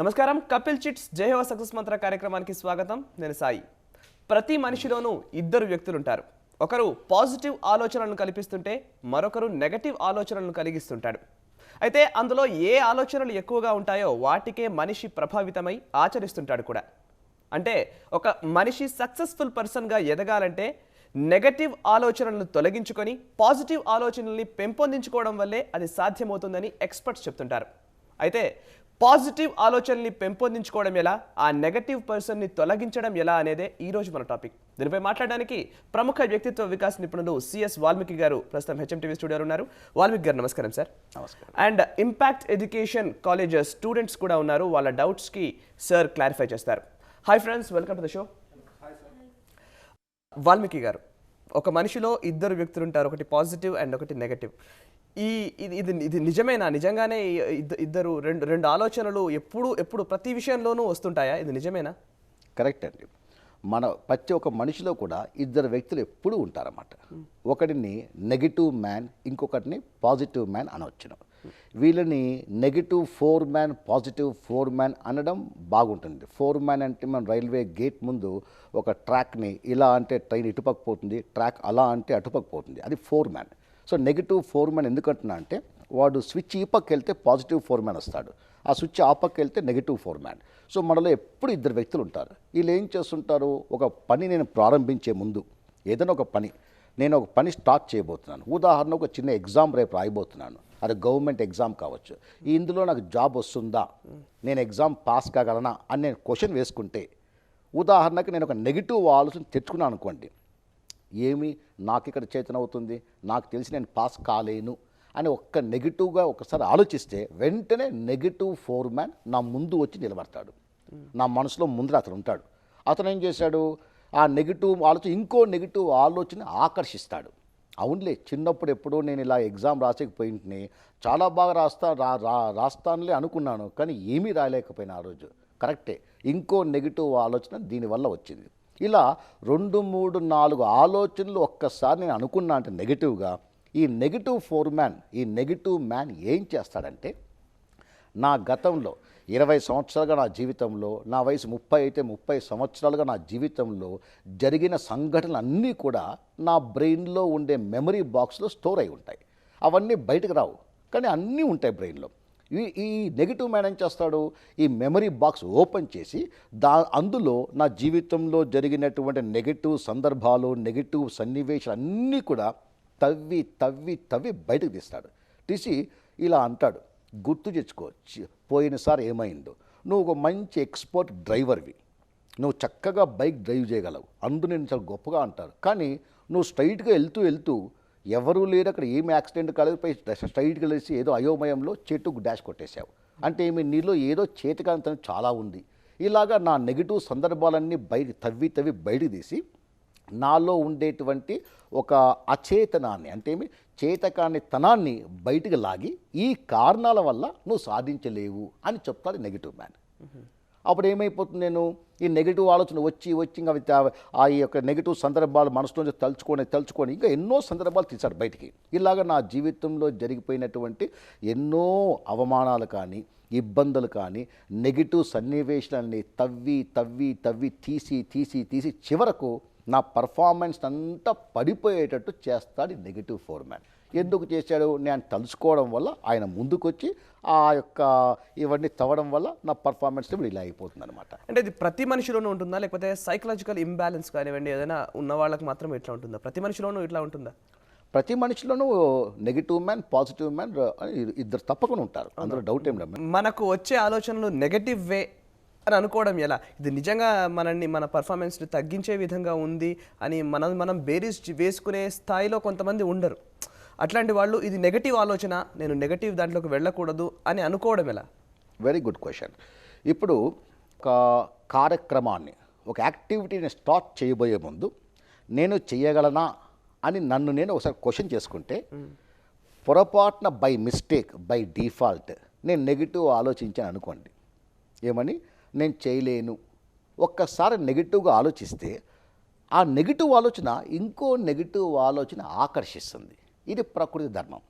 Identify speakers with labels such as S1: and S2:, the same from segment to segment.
S1: నమస్కారం. కపిల్ చిట్స్ జయహో సక్సెస్ మంత్ర కార్యక్రమానికి స్వాగతం. నేను సాయి. ప్రతి మనిషిలోనూ ఇద్దరు వ్యక్తులుంటారు. ఒకరు పాజిటివ్ ఆలోచనలను కల్పిస్తుంటే మరొకరు నెగటివ్ ఆలోచనలను కలిగిస్తుంటాడు. అయితే అందులో ఏ ఆలోచనలు ఎక్కువగా ఉంటాయో వాటికే మనిషి ప్రభావితమై ఆచరిస్తుంటాడు కూడా. అంటే ఒక మనిషి సక్సెస్ఫుల్ పర్సన్గా ఎదగాలంటే నెగటివ్ ఆలోచనలను తొలగించుకొని పాజిటివ్ ఆలోచనల్ని పెంపొందించుకోవడం వల్లే అది సాధ్యమవుతుందని ఎక్స్పర్ట్స్ చెప్తుంటారు. అయితే పాజిటివ్ ఆలోచనల్ని పెంపొందించుకోవడం ఎలా? ఆ నెగటివ్ పర్సన్ని తొలగించడం ఎలా అనేదే ఈ రోజు మన టాపిక్. దీనిపై మాట్లాడడానికి ప్రముఖ వ్యక్తిత్వ వికాస్ నిపుణులు సిఎస్ వాల్మీకి గారు ప్రస్తుతం హెచ్ఎం టీవీ స్టూడియోలో ఉన్నారు. వాల్మీకి గారు నమస్కారం సార్.
S2: నమస్కారం.
S1: And impact education college students కూడా ఉన్నారు. వాళ్ళ డౌట్స్కి సార్ క్లారిఫై చేస్తారు. Hi friends welcome to the show. Valmiki గారు ఒక మనిషిలో ఇద్దరు వ్యక్తులు ఉంటారు ఒకటి పాజిటివ్ అండ్ ఒకటి నెగటివ్. ఈ ఇది ఇది ఇది నిజమేనా? నిజంగానే ఇద్ద- ఇద్దరు రెండు రెండు ఆలోచనలు ఎప్పుడు ఎప్పుడు ప్రతి విషయంలోనూ వస్తుంటాయా? ఇది నిజమేనా?
S2: కరెక్ట్ అండి. మన ప్రతి ఒక్క మనిషిలో కూడా ఇద్దరు వ్యక్తులు ఎప్పుడూ ఉంటారన్నమాట. ఒకటిని నెగిటివ్ మ్యాన్ ఇంకొకటిని పాజిటివ్ మ్యాన్ అనవచ్చును వీళ్ళని negative four man positive four man అనడం బాగుంటుంది. ఫోర్ మ్యాన్ అంటే మనం రైల్వే గేట్ ముందు ఒక ట్రాక్ని ఇలా అంటే ట్రైన్ ఇటుపక్కపోతుంది ట్రాక్ అలా అంటే అటుపక్కపోతుంది అది four man so negative four man ఎందుకంటున్నా అంటే వాడు స్విచ్ ఈ పక్క వెళ్తే పాజిటివ్ ఫోర్ మ్యాన్ వస్తాడు. ఆ స్విచ్ ఆ పక్క వెళ్తే నెగిటివ్ ఫోర్ మ్యాన్ సో మనలో ఎప్పుడు ఇద్దరు వ్యక్తులు ఉంటారు. వీళ్ళు ఏం చేస్తుంటారు? ఒక పని నేను ప్రారంభించే ముందు ఏదైనా ఒక పని నేను ఒక పని స్టార్ట్ చేయబోతున్నాను. ఉదాహరణ ఒక చిన్న ఎగ్జామ్ రేపు రాయబోతున్నాను. అది గవర్నమెంట్ ఎగ్జామ్ కావచ్చు. ఇందులో నాకు జాబ్ వస్తుందా? నేను ఎగ్జామ్ పాస్ కాగలనా? అని నేను క్వశ్చన్ వేసుకుంటే ఉదాహరణకి నేను ఒక నెగిటివ్ ఆలోచన తెచ్చుకున్నాను అనుకోండి. ఏమి నాకు ఇక్కడ చేతనవుతుంది? నాకు తెలిసి నేను పాస్ కాలేను. అని ఒక్క నెగిటివ్గా ఒకసారి ఆలోచిస్తే వెంటనే నెగిటివ్ ఫోర్ మ్యాన్ నా ముందు వచ్చి నిలబడతాడు. నా మనసులో ముందర అతను ఉంటాడు. అతను ఏం చేశాడు? ఆ నెగిటివ్ ఆలోచన ఇంకో నెగిటివ్ ఆలోచన ఆకర్షిస్తాడు. అవునులే చిన్నప్పుడు ఎప్పుడో నేను ఇలా ఎగ్జామ్ రాసేకపోయింటిని చాలా బాగా రాస్తా రా రా రాస్తానులే అనుకున్నాను కానీ ఏమీ రాయలేకపోయినా ఆ రోజు. కరెక్టే ఇంకో నెగిటివ్ ఆలోచన దీనివల్ల వచ్చింది. ఇలా రెండు మూడు నాలుగు ఆలోచనలు ఒక్కసారి నేను అనుకున్నా అంటే నెగిటివ్గా. ఈ నెగిటివ్ ఫోర్ మ్యాన్ ఈ నెగిటివ్ మ్యాన్ ఏం చేస్తాడంటే నా గతంలో ఇరవై సంవత్సరాలుగా నా జీవితంలో నా వయసు ముప్పై అయితే ముప్పై సంవత్సరాలుగా నా జీవితంలో జరిగిన సంఘటనలు అన్నీ కూడా నా బ్రెయిన్లో ఉండే మెమరీ బాక్స్లో స్టోర్ అయి ఉంటాయి. అవన్నీ బయటకు రావు. కానీ అన్నీ ఉంటాయి బ్రెయిన్లో. ఈ ఈ నెగిటివ్ మ్యాన్ ఏం చేస్తాడు? ఈ మెమరీ బాక్స్ ఓపెన్ చేసి దా అందులో నా జీవితంలో జరిగినటువంటి నెగిటివ్ సందర్భాలు నెగిటివ్ సన్నివేశాలు అన్నీ కూడా తవ్వి తవ్వి తవ్వి బయటకు తీస్తాడు. తీసి ఇలా అంటాడు. గుర్తు తెచ్చుకో పోయినసారి ఏమైందో. నువ్వు ఒక మంచి ఎక్స్పర్ట్ డ్రైవర్వి నువ్వు చక్కగా బైక్ డ్రైవ్ చేయగలవు. అందు నేను చాలా గొప్పగా అంటారు కానీ నువ్వు స్ట్రైట్గా వెళ్తూ వెళ్తూ ఎవరూ లేరు. అక్కడ ఏమి యాక్సిడెంట్ కాలేదు. పై స్ట్రైట్గా వెళ్ళేసి ఏదో అయోమయంలో చెట్టుకు డాష్ కొట్టేశావు. అంటే ఏమి నీలో ఏదో చేతికాంతం చాలా ఉంది. ఇలాగా నా నెగిటివ్ సందర్భాలన్నీ బయట తవ్వి తవ్వి బయట తీసి నాలో ఉండేటువంటి ఒక అచేతనాన్ని అంటే ఏమి చేతకాని తనాన్ని బయటికి లాగి ఈ కారణాల వల్ల నువ్వు సాధించలేవు అని చెప్తాడు నెగిటివ్ మ్యాన్. అప్పుడు ఏమైపోతుంది నేను ఈ నెగిటివ్ ఆలోచన వచ్చి వచ్చి ఇంకా ఆ యొక్క నెగిటివ్ సందర్భాలు మనసులోంచి తలుచుకొని తలుచుకొని ఇంకా ఎన్నో సందర్భాలు తీశాడు బయటికి. ఇలాగ నా జీవితంలో జరిగిపోయినటువంటి ఎన్నో అవమానాలు కానీ ఇబ్బందులు కానీ నెగిటివ్ సన్నివేశాలని తవ్వి తవ్వి తవ్వి తీసి తీసి తీసి చివరకు నా పర్ఫార్మెన్స్ అంతా పడిపోయేటట్టు చేస్తాడు ఈ నెగిటివ్ ఫోర్ మ్యాన్ ఎందుకు చేశాడు? నేను తలుచుకోవడం వల్ల ఆయన ముందుకొచ్చి ఆ యొక్క ఇవన్నీ తవ్వడం వల్ల నా పర్ఫార్మెన్స్ ఇప్పుడు ఇలా అయిపోతుంది అనమాట
S1: అంటే ఇది ప్రతి మనిషిలోనూ ఉంటుందా? లేకపోతే సైకలాజికల్ ఇంబ్యాలెన్స్ కానివ్వండి ఏదైనా ఉన్న వాళ్ళకి మాత్రం ఇట్లా ఉంటుందా? ప్రతి మనిషిలోనూ ఇట్లా ఉంటుందా?
S2: ప్రతి మనిషిలోనూ నెగిటివ్ మ్యాన్ పాజిటివ్ మ్యాన్ ఇద్దరు తప్పకుండా ఉంటారు. అందులో డౌట్ ఏం లేదు.
S1: మనకు వచ్చే ఆలోచనలు నెగటివ్ వే అని అనుకోవడం ఎలా? ఇది నిజంగా మనల్ని మన పర్ఫార్మెన్స్ని తగ్గించే విధంగా ఉంది అని మనం మనం బేరీస్ వేసుకునే స్థాయిలో కొంతమంది ఉండరు. అట్లాంటి వాళ్ళు ఇది నెగటివ్ ఆలోచన నేను నెగటివ్ దాంట్లోకి వెళ్ళకూడదు అని అనుకోవడం ఎలా?
S2: వెరీ గుడ్ క్వశ్చన్ ఇప్పుడు ఒక కార్యక్రమాన్ని ఒక యాక్టివిటీని స్టార్ట్ చేయబోయే ముందు నేను చేయగలనా అని నన్ను నేను ఒకసారి క్వశ్చన్ చేసుకుంటే పొరపాటున బై మిస్టేక్ బై డిఫాల్ట్ నేను నెగిటివ్ ఆలోచించాను అనుకోండి. ఏమని? నేను చేయలేను. ఒక్కసారి నెగిటివ్గా ఆలోచిస్తే ఆ నెగిటివ్ ఆలోచన ఇంకో నెగిటివ్ ఆలోచన ఆకర్షిస్తుంది. ఇది ప్రకృతి ధర్మం.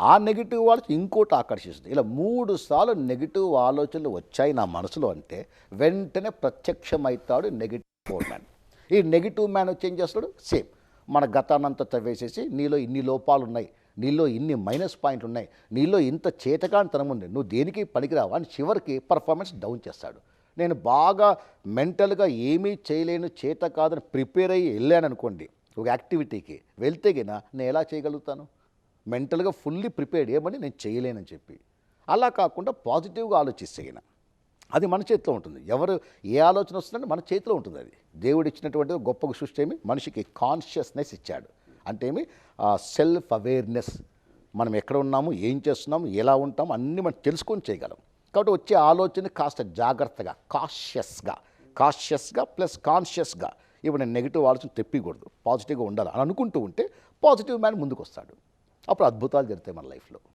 S2: ఆ నెగిటివ్ ఆలోచన ఇంకోటి ఆకర్షిస్తుంది. ఇలా మూడు సార్లు నెగిటివ్ ఆలోచనలు వచ్చాయి నా మనసులో అంటే వెంటనే ప్రత్యక్షమవుతాడు నెగిటివ్ ఫోర్ మ్యాన్. ఈ నెగిటివ్ మ్యాన్ వచ్చి ఏం చేస్తాడు? సేమ్ మన గతానంతా తవ్వేసేసి నీలో ఇన్ని లోపాలు ఉన్నాయి నీలో ఇన్ని మైనస్ పాయింట్లు ఉన్నాయి. నీలో ఇంత చేతకానితనం ఉంది. నువ్వు దేనికి పనికిరావు అని చివరికి పర్ఫార్మెన్స్ డౌన్ చేస్తాడు. నేను బాగా మెంటల్గా ఏమీ చేయలేను చేత కాదని ప్రిపేర్ అయ్యి వెళ్ళాను అనుకోండి ఒక యాక్టివిటీకి వెళ్తే గినా నేను ఎలా చేయగలుగుతాను? మెంటల్గా ఫుల్లీ ప్రిపేర్డ్ ఏమని నేను చేయలేనని చెప్పి. అలా కాకుండా పాజిటివ్గా ఆలోచిస్తే అది మన చేతిలో ఉంటుంది. ఎవరు ఏ ఆలోచన వస్తుందంటే మన చేతిలో ఉంటుంది అది. దేవుడు ఇచ్చినటువంటి గొప్ప సృష్టి ఏమి? మనిషికి కాన్షియస్నెస్ ఇచ్చాడు. అంటే ఏమి సెల్ఫ్ అవేర్నెస్ మనం ఎక్కడ ఉన్నాము ఏం చేస్తున్నాము ఎలా ఉంటాము అన్నీ మనం తెలుసుకొని చేయగలం. కాబట్టి వచ్చే ఆలోచన కాస్త జాగ్రత్తగా కాషియస్గా కాషియస్గా ప్లస్ కాన్షియస్గా ఇప్పుడు నేను నెగిటివ్ ఆలోచన తెప్పకూడదు పాజిటివ్గా ఉండాలి అని అనుకుంటూ ఉంటే పాజిటివ్ మ్యాన్ ముందుకు వస్తాడు అప్పుడు అద్భుతాలు జరుగుతాయి మన లైఫ్లో